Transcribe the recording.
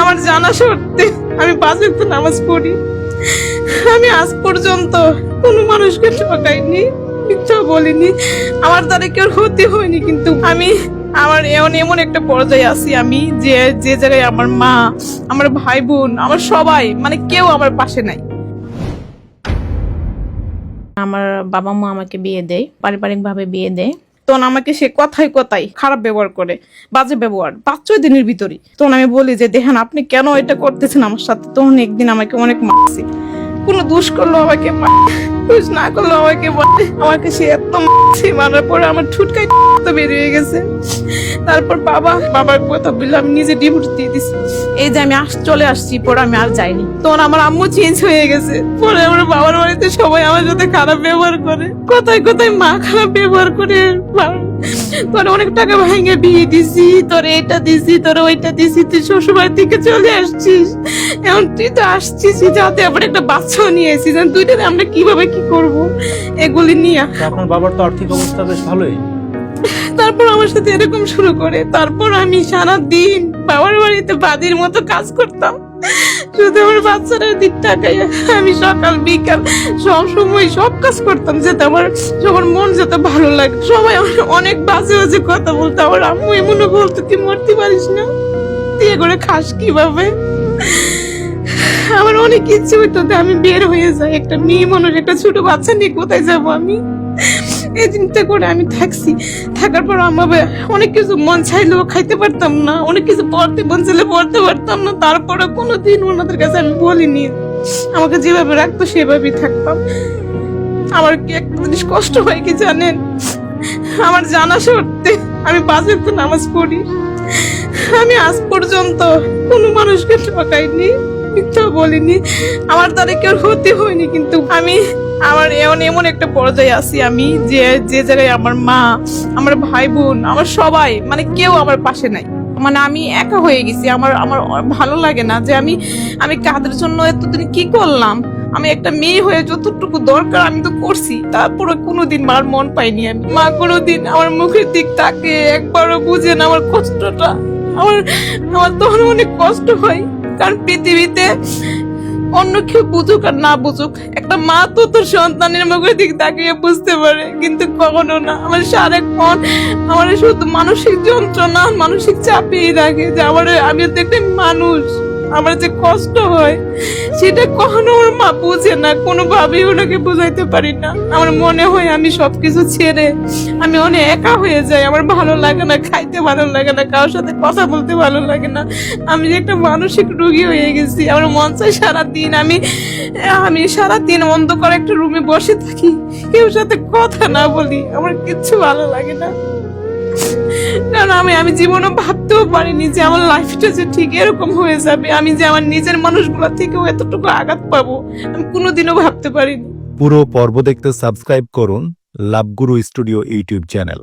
আমার জানা সত্ত্বে আমি পাঁচ ওয়াক্ত নামাজ পড়ি। আমি আজ পর্যন্ত কোনো মানুষকে ঠকাইনি, মিথ্যা বলিনি। আমার দ্বারা কেউ ক্ষতি হয়নি, কিন্তু আমি আমার এমন এমন একটা পর্যায়ে আছি আমি যে যে জায়গায় আমার মা, আমার ভাই বোন, আমার সবাই মানে কেউ আমার পাশে নাই। আমার বাবা মা আমাকে বিয়ে দেয় পারিবারিক ভাবে বিয়ে দেয়। তখন আমাকে সে কথাই কথাই খারাপ ব্যবহার করে, বাজে ব্যবহার পাঁচ ছয় দিনের ভিতরে তখন আমি বলি যে, দেখেন, আপনি কেন এটা করতেছেন আমার সাথে? তখন একদিন আমাকে অনেক মারছে। কোনো দুষ করল আমাকে দুষ না করল আমাকে। আমাকে সে এত মারছে, মারার পরে আমার ঠুটকাই বেরিয়ে গেছে। তারপর বাবা, বাবার কথা বললে আমি নিজে ডিভোর্স দিয়ে দিছি। এই যে আমি আস, চলে আসছি, পরে আমি আর যাইনি। তখন আমার আম্মু চেঞ্জ হয়ে গেছে। পরে আমার বাবার বাড়িতে সবাই আমার সাথে খারাপ ব্যবহার করে। কোথায় কোথায় মা খারাপ ব্যবহার করে। তোর অনেক টাকা ভেঙে, বিয়ে দিছি, তোর এটা দিছি, তোর ওইটা দিছি, তুই শ্বশুরবাড়ি থেকে চলে আসছিস। এখন তুই তো আসছিস যাতে আবার একটা বাচ্চাও নিয়ে এসেছিস দুইটাতে আমরা কীভাবে কি করব? এগুলি নিয়ে। আপনার বাবার তো আর্থিক অবস্থা বেশ ভালোই। তারপর আমার সাথে এরকম শুরু করে। তারপর আমি সারা দিন বাবার বাড়িতে বাদির মতো কাজ করতাম। শুধু আমার বাচ্চারা দিক টাকায় আমি সকাল, বিকাল, সব সময় সব কাজ করতাম যাতে আমার, যখন মন যেত ভালো লাগে। সবাই অনেক বাজে বাজে কথা বলতো। আমার আম্মু এমনও বলতো তুই মরতে পারিস না। তুই করে খাস কীভাবে? আমার অনেক ইচ্ছে হইতো আমি বের হয়ে যাই। একটা মেয়ে মানুষ একটা ছোট বাচ্চা নিয়ে কোথায় যাব আমি? এই চিন্তা করে আমি থাকছি। থাকার পর আমার অনেক কিছু মন চাইলেও খাইতে পারতাম না, অনেক কিছু পড়তে, মন চাইলে পড়তে পারতাম না। তারপরে কোনোদিন ওনাদের কাছে আমি বলিনি, আমাকে যেভাবে রাখতো সেভাবেই থাকতাম। আমার কি একটা জিনিস কষ্ট হয় কি জানেন? আমার জানা সত্ত্বে আমি পাঁচ ওয়াক্ত নামাজ পড়ি। আমি আজ পর্যন্ত কোনো মানুষকে ঠকাইনি, মিথ্যা বলিনি। আমার দ্বারা কেউ ক্ষতি হয়নি, কিন্তু আমি আমার এমন এমন একটা পর্যায়ে আছি আমি যে যে জায়গায় আমার মা, আমার ভাই বোন, আমার সবাই মানে কেউ আমার পাশে নাই। মানে আমি একা হয়ে গেছি। আমার আমার ভালো লাগে না যে আমি আমি কাদের জন্য এতদিন কি করলাম? আমি একটা মেয়ে হয়ে যতটুকু দরকার আমি তো করছি। তারপরে কোনোদিন মার মন পাইনি আমি। মা কোনোদিন আমার মুখের দিক তাকে একবারও বুঝে না আমার কষ্টটা। আমার আমার তখন অনেক কষ্ট হয়। কারণ পৃথিবীতে অন্য কেউ বুঝুক আর না বুঝুক, একটা মা তো তোর সন্তানের মুখের দিক তাকিয়ে বুঝতে পারে, কিন্তু কখনো না। আমার সারাক্ষণ আমার শুধু মানসিক যন্ত্রণা মানসিক চাপিয়ে রাখে যে আমার আমি তো একটা মানুষ। আমার যে কষ্ট হয়, সেটা কখনো আমার মা বুঝে না, কোনোভাবেই ওনাকে বোঝাইতে পারি না। আমার মনে হয় আমি সবকিছু ছেড়ে আমি অনেক একা হয়ে যাই। আমার ভালো লাগে না, খাইতে ভালো লাগে না, কারোর সাথে কথা বলতে ভালো লাগে না। আমি যে একটা মানসিক রোগী হয়ে গেছি, আমার মন চাই সারাদিন আমি আমি সারাদিন অন্ধকার একটা রুমে বসে থাকি, কেউ সাথে কথা না বলি, আমার কিচ্ছু ভালো লাগে না। কারণ আমি আমি জীবনও ভাবতেও পারিনি যে আমার লাইফটা যে ঠিক এরকম হয়ে যাবে। আমি যে আমার নিজের মানুষগুলো থেকেও এতটুকু আঘাত পাবো, আমি কোনোদিনও ভাবতে পারিনি। পুরো পর্ব দেখতে সাবস্ক্রাইব করুন লাভগুরু স্টুডিও ইউটিউব চ্যানেল